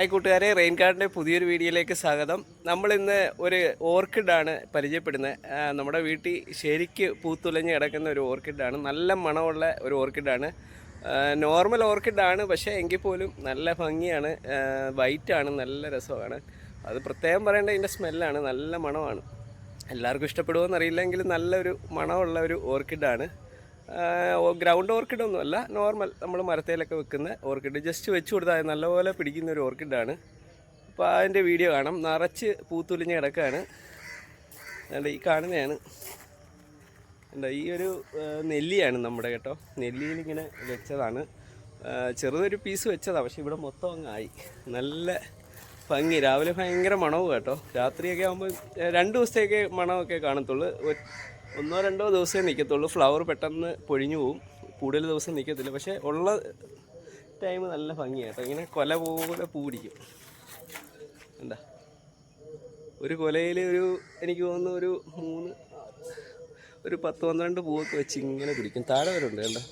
Hi കൂട്ടുകാരെ rain പുതിയൊരു വീഡിയോയിലേക്ക് സ്വാഗതം. നമ്മൾ ഇന്ന് ഒരു ഓർക്കിഡാണ് പരിചയപ്പെടുന്നത്. നമ്മുടെ വീട്ടിൽ ശരിക്ക് പൂത്തുലഞ്ഞ് കിടക്കുന്ന ഒരു ഓർക്കിഡാണ്. നല്ല മണമുള്ള ഒരു ഓർക്കിഡാണ്. നോർമൽ ഓർക്കിഡാണ് പക്ഷേ എങ്കിൽ പോലും നല്ല ഭംഗിയാണ്. വൈറ്റാണ് നല്ല രസമാണ്. അത് പ്രത്യേകം പറയേണ്ട ഇതിന്റെ സ്മെല്ലാണ് നല്ല മണമാണ്. എല്ലാവർക്കും ഇഷ്ടപ്പെടുമോ എന്നറിയില്ലെങ്കിലും നല്ലൊരു മണമുള്ള ഒരു ഓർക്കിഡാണ്. ഗ്രൗണ്ട് ഓർക്കിഡ് ഒന്നുമല്ല നോർമൽ നമ്മൾ മരത്തേലൊക്കെ വെക്കുന്ന ഓർക്കിഡ് ജസ്റ്റ് വെച്ച് കൊടുത്താൽ നല്ലപോലെ പിടിക്കുന്ന ഒരു ഓർക്കിഡാണ് അപ്പോൾ അതിന്റെ വീഡിയോ കാണാം. നിറച്ച് പൂത്തുലിഞ്ഞ് കിടക്കുകയാണ് അതുകൊണ്ട് ഈ കാണുന്നതാണ്. എന്താ ഈ ഒരു നെല്ലിയാണ് നമ്മുടെ കേട്ടോ. നെല്ലിയിലിങ്ങനെ വെച്ചതാണ്. ചെറുതൊരു പീസ് വെച്ചതാണ് പക്ഷേ ഇവിടെ മൊത്തം അങ്ങ് ആയി. നല്ല ഭംഗി. രാവിലെ ഭയങ്കര മണവും കേട്ടോ. രാത്രിയൊക്കെ ആകുമ്പോൾ രണ്ട് ദിവസത്തേക്ക് മണമൊക്കെ കാണത്തുള്ളൂ. ഒന്നോ രണ്ടോ ദിവസമേ നിൽക്കത്തുള്ളൂ ഫ്ലവർ പെട്ടെന്ന് പൊഴിഞ്ഞു പോവും. കൂടുതൽ ദിവസം നിൽക്കത്തില്ല പക്ഷേ ഉള്ള ടൈം നല്ല ഭംഗിയാട്ടോ ഇങ്ങനെ കൊല പോലെ പൂടിക്കും. എന്താ ഒരു കൊലയിൽ ഒരു എനിക്ക് തോന്നുന്നു ഒരു മൂന്ന് ഒരു പത്ത് പന്ത്രണ്ട് പൂവൊക്കെ വെച്ച് ഇങ്ങനെ പിടിക്കും. താഴെ വരുണ്ട് കണ്ടോ?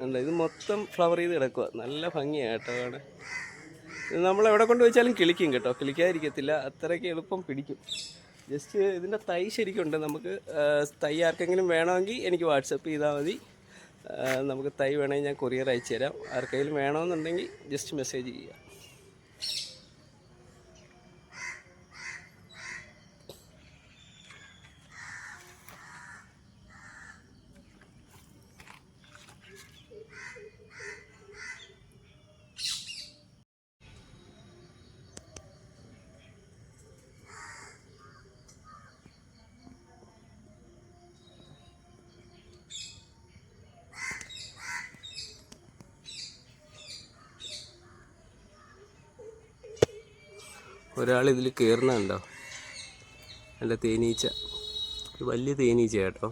കണ്ടോ? ഇത് മൊത്തം ഫ്ലവർ ചെയ്ത് കിടക്കുക നല്ല ഭംഗിയാട്ടോ ഇത് നമ്മൾ എവിടെ കൊണ്ട് വെച്ചാലും കിളിക്കും കേട്ടോ. കിളിക്കാതിരിക്കത്തില്ല. അത്രയ്ക്ക് എളുപ്പം പിടിക്കും. ജസ്റ്റ് ഇതിന്റെ തൈ ശരിക്കുണ്ട്. നമുക്ക് തൈ ആർക്കെങ്കിലും വേണമെങ്കിൽ എനിക്ക് വാട്സപ്പ് ചെയ്താൽ മതി. നമുക്ക് തൈ വേണമെങ്കിൽ ഞാൻ കൊറിയർ അയച്ചു തരാം ആർക്കെങ്കിലും വേണമെന്നുണ്ടെങ്കിൽ ജസ്റ്റ് മെസ്സേജ് ചെയ്യുക. ഒരാൾ ഇതിൽ കയറുന്നുണ്ടോ നല്ല തേനീച്ച. ഒരു വലിയ തേനീച്ച കേട്ടോ.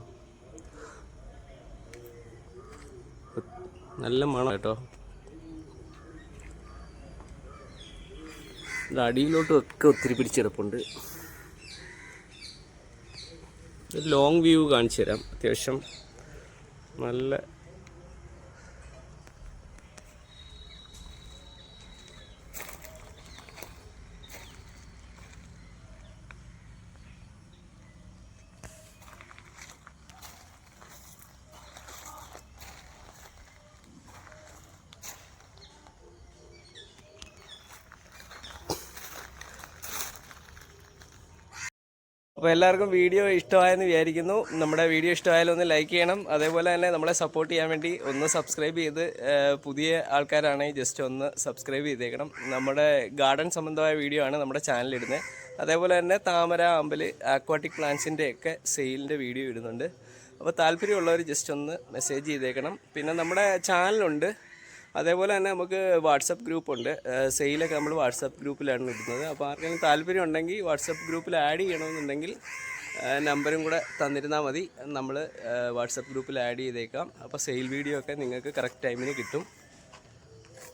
നല്ല മണം കേട്ടോ. അടിയിലോട്ടും ഒക്കെ ഒത്തിരി പിടിച്ചെടുപ്പുണ്ട്. ലോങ് വ്യൂ കാണിച്ചു തരാം അത്യാവശ്യം നല്ല അപ്പോൾ എല്ലാവർക്കും വീഡിയോ ഇഷ്ടമായെന്ന് വിചാരിക്കുന്നു. നമ്മുടെ വീഡിയോ ഇഷ്ടമായാലും ഒന്ന് ലൈക്ക് ചെയ്യണം. അതേപോലെ തന്നെ നമ്മളെ സപ്പോർട്ട് ചെയ്യാൻ വേണ്ടി ഒന്ന് സബ്സ്ക്രൈബ് ചെയ്ത് പുതിയ ആൾക്കാരാണെങ്കിൽ ജസ്റ്റ് ഒന്ന് സബ്സ്ക്രൈബ് ചെയ്തേക്കണം. നമ്മുടെ ഗാർഡൻ സംബന്ധമായ വീഡിയോ ആണ് നമ്മുടെ ചാനലിടുന്നത് അതേപോലെ തന്നെ താമര അമ്പൽ ആക്വാട്ടിക് പ്ലാന്റ്സിന്റെ ഒക്കെ സെയിലിന്റെ വീഡിയോ ഇടുന്നുണ്ട്. അപ്പോൾ താല്പര്യമുള്ളവർ ജസ്റ്റ് ഒന്ന് മെസ്സേജ് ചെയ്തേക്കണം. പിന്നെ നമ്മുടെ ചാനലുണ്ട് അതേപോലെ തന്നെ നമുക്ക് വാട്സപ്പ് ഗ്രൂപ്പുണ്ട്. സെയിലൊക്കെ നമ്മൾ വാട്സപ്പ് ഗ്രൂപ്പിലാണ് ഇടുന്നത്. അപ്പോൾ ആർക്കെങ്കിലും താല്പര്യം ഉണ്ടെങ്കിൽ വാട്സപ്പ് ഗ്രൂപ്പിൽ ആഡ് ചെയ്യണമെന്നുണ്ടെങ്കിൽ നമ്പരും കൂടെ തന്നിരുന്നാൽ മതി. നമ്മൾ വാട്സപ്പ് ഗ്രൂപ്പിൽ ആഡ് ചെയ്തേക്കാം. അപ്പോൾ സെയിൽ വീഡിയോ ഒക്കെ നിങ്ങൾക്ക് കറക്റ്റ് ടൈമിന് കിട്ടും.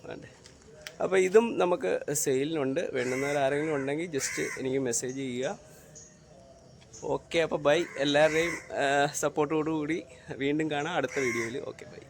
വേണ്ടേ? അപ്പോൾ ഇതും നമുക്ക് സെയിലിനുണ്ട്. വേണ്ടുന്നവർ ആരെങ്കിലും ഉണ്ടെങ്കിൽ ജസ്റ്റ് എനിക്ക് മെസ്സേജ് ചെയ്യുക. ഓക്കെ അപ്പോൾ ബൈ. എല്ലാവരുടെയും സപ്പോർട്ടോടുകൂടി വീണ്ടും കാണാം. അടുത്ത വീഡിയോയിൽ. Okay bye.